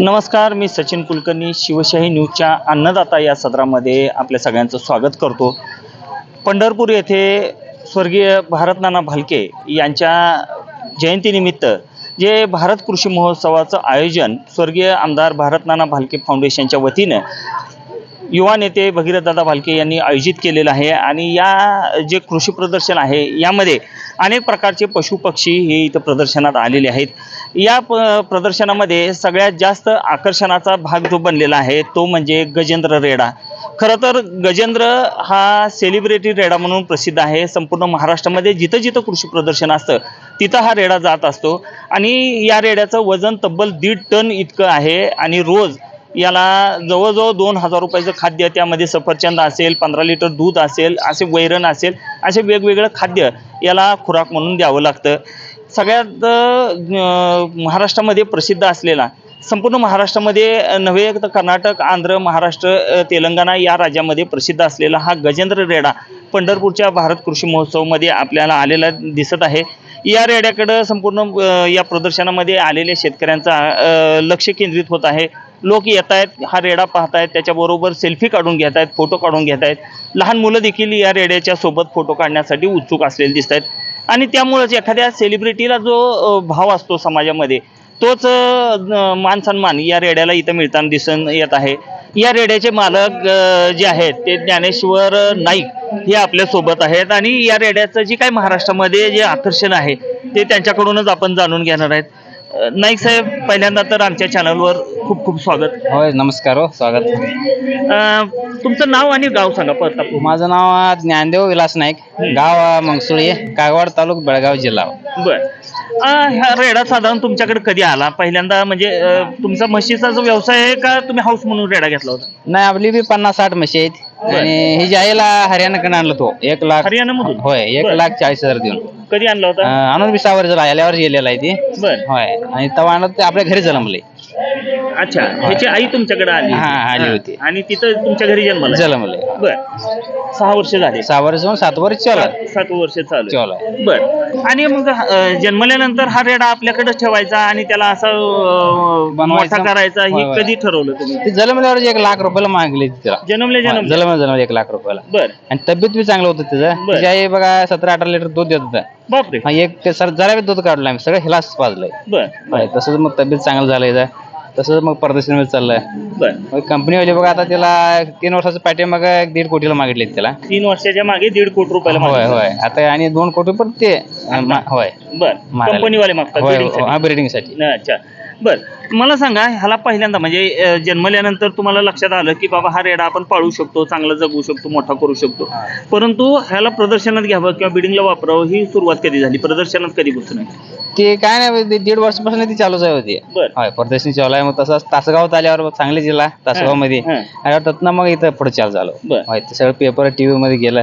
नमस्कार मी सचिन कुलकर्णी शिवशाही न्यूजच्या अन्नदाता या सदरामध्ये आपल्या सगळ्यांचं स्वागत करतो. पंढरपूर येथे स्वर्गीय भारतनाना भालके यांच्या जयंतीनिमित्त जे भारत कृषी महोत्सवाचं आयोजन स्वर्गीय आमदार भारतनाना भालके फाउंडेशनच्या वतीनं युवा नेते भगीरथदादा भालके यांनी आयोजित केलेलं आहे आणि या जे कृषी प्रदर्शन आहे यामध्ये अनेक प्रकारचे पशुपक्षी हे इथं प्रदर्शनात आलेले आहेत. या प प्रदर्शनामध्ये सगळ्यात जास्त आकर्षणाचा भाग जो बनलेला आहे तो म्हणजे गजेंद्र रेडा. खरं तर गजेंद्र हा सेलिब्रिटी रेडा म्हणून प्रसिद्ध आहे. संपूर्ण महाराष्ट्रामध्ये जिथं जिथं कृषी प्रदर्शन असतं तिथं हा रेडा जात असतो. आणि या रेड्याचं वजन तब्बल दीड टन इतकं आहे आणि रोज याला जवळजवळ दोन हजार रुपयाचं खाद्य त्यामध्ये सफरचंद असेल पंधरा लिटर दूध असेल असे वैरण असेल असे वेगवेगळं खाद्य याला खुराक म्हणून द्यावं लागतं. सगळ्यात महाराष्ट्रामध्ये प्रसिद्ध असलेला संपूर्ण महाराष्ट्रामध्ये नव्हे तर कर्नाटक आंध्र महाराष्ट्र तेलंगणा या राज्यामध्ये प्रसिद्ध असलेला हा गजेंद्र रेडा पंढरपूरच्या भारत कृषी महोत्सवमध्ये आपल्याला आलेला दिसत आहे. या रेड्याकडं संपूर्ण या प्रदर्शनामध्ये आलेल्या शेतकऱ्यांचा लक्ष केंद्रित होत आहे. लोक येत आहेत हा रेडा पाहत आहेत त्याच्याबरोबर सेल्फी काढून घेत आहेत फोटो काढून घेत आहेत लहान मुलं देखील या रेड्याच्या सोबत फोटो काढण्यासाठी उत्सुक असलेले दिसत आहेत आणि त्यामुळंच एखाद्या सेलिब्रिटीला जो भाव असतो समाजामध्ये तोच मानसन्मान मान सन्मान या रेड्याला इथं मिळताना दिसून येत आहे. या रेड्याचे मालक जे आहेत ते ज्ञानेश्वर नाईक हे आपल्यासोबत आहेत. आणि या रेड्याचं जे काय महाराष्ट्रामध्ये जे आकर्षण आहे ते त्यांच्याकडूनच आपण जाणून घेणार आहेत. नाईक साहेब पहिल्यांदा तर आमच्या चॅनलवर खूप खूप स्वागत. होय नमस्कार हो स्वागत. अ, तुमचं नाव आणि गाव सांगा परत माझं नाव ज्ञानदेव विलास नाईक गाव मंगसुळी कागवाड तालुक बेळगाव जिल्हा. बर. अ, ह्या रेडा साधारण तुमच्याकडे कधी आला? पहिल्यांदा म्हणजे अ, तुमचा म्हशीचा जो व्यवसाय आहे का तुम्ही हाऊस म्हणून रेडा घेतला होता? नाही आपली बी पन्नास साठ म्हशी आहेत. आणि ही जाईला हरियाणाकडे आणलं तो एक लाख हरियाणामधून? होय एक बरं. लाख चाळीस हजार देऊन. कधी आणला अ, होता आणून सहा वर्ष झाला आल्यावर गेलेला आहे ती. बर. होय आणि तेव्हा आणलं ते आपल्या घरी जन्मले. अच्छा ह्याची आई तुमच्याकडे आली हा, आली हा. होती. आणि तिथं तुमच्या घरी जन्मला? जन्मले. बर. सहा वर्ष झाले. सहा वर्ष जाऊन सात वर्ष चालू. सात वर्ष चालू चालू आहे. बर. आणि मग अ, जन्मल्यानंतर हा रेडा आपल्याकडे ठेवायचा आणि त्याला असा अ, बनवायचा. मोठा करायचा हे होय. कधी ठरवलं तुम्ही? ते जन्मल्यावर एक लाख रुपयाला मागले तिला. जन्मले जन्म जन्म जन्म एक लाख रुपयाला. बर. आणि तब्येत बी चांगलं होतं बरं. तिची आई बघा सतरा अठरा लिटर दूध देत होतं. बापरे. हा एक सर जरा बी दूध काढलं आम्ही सगळं हिलाच पाजलंय. बर. होय, तसंच मग तब्येत चांगलं झालंय. तसंच मग परदेशामध्ये चाललंय. बर. मग कंपनीवाले बघा आता त्याला तीन वर्षाचं पॅटे मग एक दीड कोटीला मागितले त्याला तीन वर्षाच्या मागे दीड कोटी रुपयाला होय मागितलं. होय. आता आणि दोन कोटी पण ते अं, मा- होय. बर. कंपनीवाले मागतात होयसाठी. हा ब्रिडिंगसाठी अच्छा. बर. मला सांगा ह्याला पहिल्यांदा म्हणजे जन्मल्यानंतर तुम्हाला लक्षात आलं की बाबा हा रेडा आपण पाळू शकतो चांगला जगू शकतो मोठा करू शकतो. परंतु ह्याला प्रदर्शनात घ्यावं किंवा बिडिंगला वापरावं ही सुरुवात कधी झाली? प्रदर्शनात कधी बसून ते काय नाही दीड वर्षापासून ती चालूच आहे होती. प्रदर्शन चालू आहे मग तसंच तासगावात आल्यावर सांगली जिल्हा तासगावमध्ये तिथनं मग इथं पुढे चालू झालं. सगळं पेपर टीव्ही मध्ये गेलं.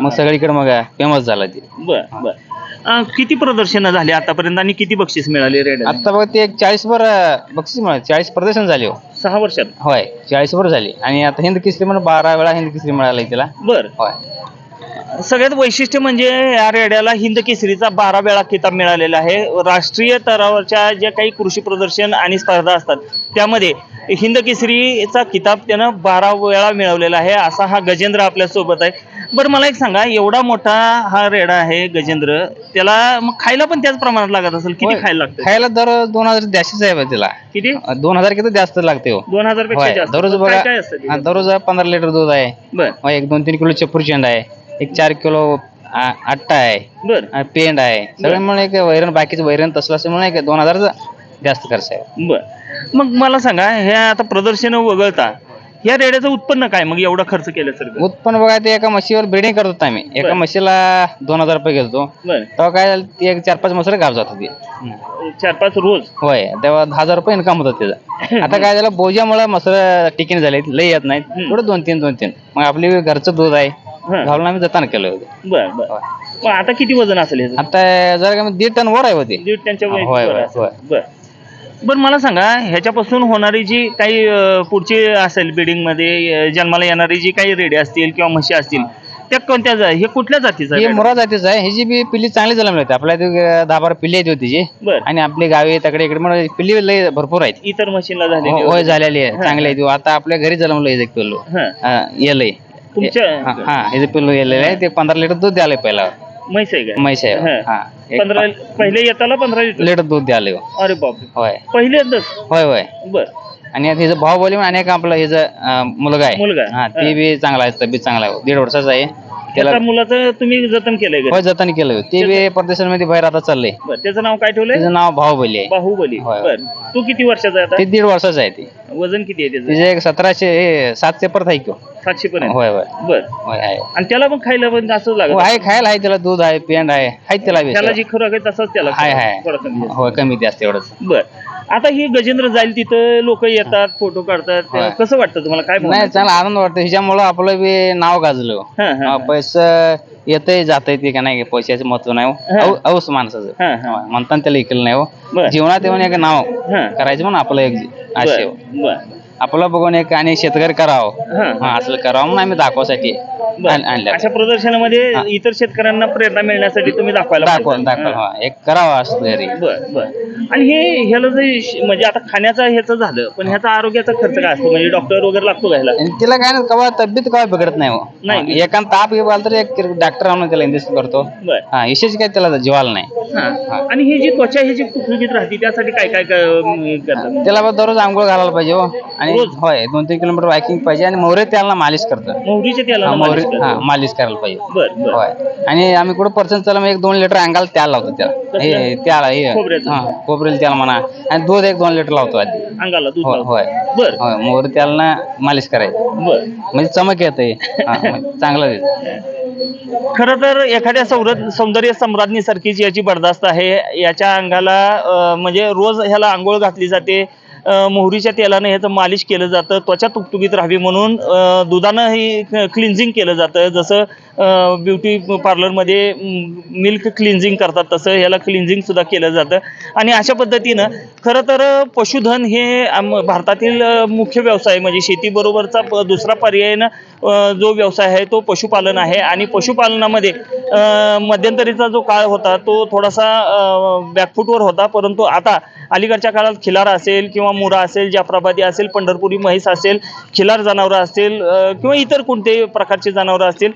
मग सगळीकडे मग फेमस झालं ते. बर बर. अं, किती प्रदर्शनं झाली आतापर्यंत आणि किती बक्षीस मिळाले रेड आता बघ ते एक चाळीस वर बक्षीस मिळाले. चाळीस प्रदर्शन झाले हो. सहा वर्षात? होय चाळीस वर झाली. आणि आता हिंद केसरी म्हणून बारा वेळा हिंद केसरी मिळाला तिला. बर. होय. सगळ्यात वैशिष्ट्य म्हणजे या रेड्याला हिंद केसरीचा बारा वेळा किताब मिळालेला आहे. राष्ट्रीय स्तरावरच्या ज्या काही कृषी प्रदर्शन आणि स्पर्धा असतात त्यामध्ये हिंद केसरीचा किताब त्यानं बारा वेळा मिळवलेला आहे. असा हा गजेंद्र आपल्यासोबत आहे. बरं मला एक सांगा एवढा मोठा हा रेडा आहे गजेंद्र त्याला मग खायला पण त्याच प्रमाणात लागत असेल? किती होय. खायला लागतं? खायला दर दोन हजार जास्तीच आहे बा तिला. किती? दोन हजार किती जास्त लागते हो. दोन हजारपेक्षा होय. जास्त. दररोज काय बघा काय असतं हा, ते? दररोज पंधरा लिटर दूध आहे. बर. मग एक दोन तीन किलो चपूरचंद आहे. एक चार किलो आ- आट्टा आहे. बर. आणि पेंड आहे. सगळे म्हणून एक वैरण बाकीचं वैरण तसलं असं म्हणून एक दोन हजारचा जास्त खर्च आहे बर. मग मला सांगा हे आता प्रदर्शन वगळता या रेड्याचं उत्पन्न काय? मग एवढा खर्च केल्यासारखं उत्पन्न बघा ते एका म्हशीवर ब्रिडिंग करत होतो आम्ही. एका बरं. म्हशीला दोन हजार रुपये घेतो बर. तेव्हा काय झालं, ती एक चार पाच मसर गाव जात होती. चार पाच रोज? होय. तेव्हा दहा हजार रुपये इन्कम होतं त्याचं आता काय झालं बोजामुळे मसर टिकीन झाले लई येत नाहीत. हम्म. थोडं दोन तीन दोन तीन. मग आपली घरचं दूध आहे हा. घालून आम्ही जतान केलं होतं. बर बर. मग आता किती वजन असेल ह्याचं? आता जरा का दीड टन वर आहे होती. दीड त्यांच्या होय, वयाची होय, वर असेल. होय. बर. बर मला सांगा ह्याच्यापासून होणारी जी काही पुढची असेल बिल्डिंगमध्ये अं, जन्माला येणारी जी काही रेडे असतील किंवा म्हशी असतील त्या कोणत्या जा- हे कुठल्या जातीचं ही आहे? मुरा जातीच आहे. ह्याची बी पिल्ली चांगली जन्मली होती आपल्या इथे दहा बारा पिल्ली आहेत होती जी. बर. आणि आपली गावी तकडे इकडे म्हणून पिल्ली लई भरपूर आहेत. इतर मशीनला झालेली हो- होय वगैरे? झालेली आहे. हा. चांगली आहे ती. आता आपल्या घरी जन्मलं एक पिल्लू. हा. हा, येलंय. तुमच्या हा हा, हे पिल्लू येलेलं आहे. ते पंधरा लिटर दूध द्यायला पहिला म्हैस आहे का? म्हैस आहे. हा. हा. एक पंधरा पहिले येताला पंधरा लिटर? लिटर दूध द्याले अरे बापरे होय. पहिल्यांदाच होय होय. बर. आणि आता हिचं भाऊ बोली अनेक आपलं हिचं अं, मुलगा आहे. मुलगा आहे. हा हा. ते बी चांगला आहे तब्येत चांगला आहे. दीड वर्षाचा आहे. त्याला मुलाचं तुम्ही जतन केलंय का होय जतन केलं ते बी परदेशांमध्ये बाहेर आता चाललंय. बर त्याचं नाव काय ठेवलंय? तिचं नाव भाऊबली आहे. बाहुबली. होय. बर. तू किती वर्षाचा आहे ते दीड वर्षाचं आहे ते. वजन किती आहे त्याचं? तिचे एक सतराशे हे, सातशे परत आहे किंवा सातशे पर्यंत. होय होय. बर. होय आहे. आणि त्याला पण खायला पण असंच हो, लागत आहे खायला आहे त्याला. दूध आहे पेंड आहे. आहे त्याला बी त्याला सगळं. जी खुराक आहे तसंच त्याला आहे आहे. थोडा कमी जास्त. होय कमी जास्त एवढंच. बर. आता ही गजेंद्र जाईल तिथं लोक येतात फोटो काढतात. होय. कसं वाटतं तुम्हाला? काय नाही चांगला आनंद वाटतो. ह्याच्यामुळं आपलं बी नाव गाजलं. हा, हा, हा, पैसे येतंय जातंय ते का नाही पैशाचं महत्त्व नाही हा. हो. औ- औस माणसाचं. हा, हा. म्हणताना त्याला ऐकलं नाही हो. बर. जीवनात येऊन एक नाव हा. करायचं म्हणून आपलं एक आशय हो. बर बर. आपलं बघून एक आणि शेतकरी करावं हा. असलं करावं आम्ही दाखवासाठी. आण- आणलं अशा प्रदर्शनामध्ये. इतर शेतकऱ्यांना प्रेरणा मिळण्यासाठी तुम्ही दाखवायला दाखवा पाहिजे. दाखवा हा. हा एक करावं असं घरी बर बर आणि हे ह्याला जे श- म्हणजे आता खाण्याचा ह्याचं झालं पण ह्याचा आरोग्याचा खर्च काय असतो म्हणजे डॉक्टर वगैरे लागतो का ह्याला आणि तिला काय नाही कवा तब्येत कवा बिघडत नाही हो नाही. ताप घेवाल तर एक डॉक्टर आणून त्याला इंजेक्शन करतो बर हा विशेष काय त्याला जीवाला नाही हा. आणि ही जी त्वचा ही जी तुकलुकीत राहते त्यासाठी काय काय अं, करतात त्याला दररोज आंघोळ घालायला पाहिजे हो आणि रोज? होय दोन तीन किलोमीटर वाकिंग पाहिजे आणि मोहरे त्याला मालिश करतो मोहरीच्या तेलाला हा, मोहरी हा करतात. मालिश करायला पाहिजे. बर बर. होय. आणि आम्ही कुठं पर्सन चला मग एक दोन लिटर अंगाला त्याला लावतो त्याला. हे त्याला हे. खोबऱ्याचं? हा खोबरेल त्याला म्हणा. आणि दूध एक दोन लिटर लावतो आधी. अंगाला दूध होय लावतो. होय. बर. होय मोहरी त्याला ना मालिश करायची. बर. म्हणजे चमक येते. चांगलं दिसतं. खर तर एखाद्या सौर सौंदर्य सम्राज्ञीसारखीच याची बर्दास्त आहे. याच्या अंगाला अं, म्हणजे रोज ह्याला आंघोळ घातली जाते. मोहरीच्या तेलानं ह्याचं मालिश केलं जातं त्वचा तुकतुकीत राहावी म्हणून दुधानं ही क्लिन्झिंग केलं जातं. जसं ब्युटी पार्लरमध्ये मिल्क क्लिन्झिंग करतात तसं ह्याला क्लिन्झिंगसुद्धा केलं जातं. आणि अशा पद्धतीनं खरं तर पशुधन हे आम- भारतातील मुख्य व्यवसाय म्हणजे शेतीबरोबरचा प- दुसरा पर्यायनं जो व्यवसाय आहे तो पशुपालन आहे. आणि पशुपालनामध्ये मध्यंतरीचा जो काळ होता तो थोडासा बॅकफूटवर होता. परंतु आता अलीकडच्या काळात खिलार असेल किंवा मुरा असेल जाफराबादी असेल पंढरपुरी म्हैस असेल खिलार जनावरं असतील किंवा इतर कोणतेही प्रकारची जनावरं असतील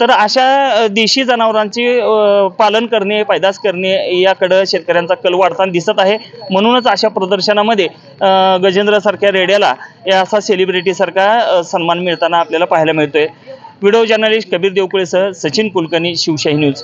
तर अशा देशी जनावरांची पालन करणे पैदास करणे याकडं शेतकऱ्यांचा कल वाढताना दिसत आहे. म्हणूनच अशा प्रदर्शनामध्ये गजेंद्रसारख्या रेड्याला या असा सेलिब्रिटीसारखा सन्मान मिळताना आपल्याला पाहायला मिळतोय. व्हिडिओ जर्नलिस्ट कबीर देवकुळेसह सचिन कुलकर्णी शिवशाही न्यूज.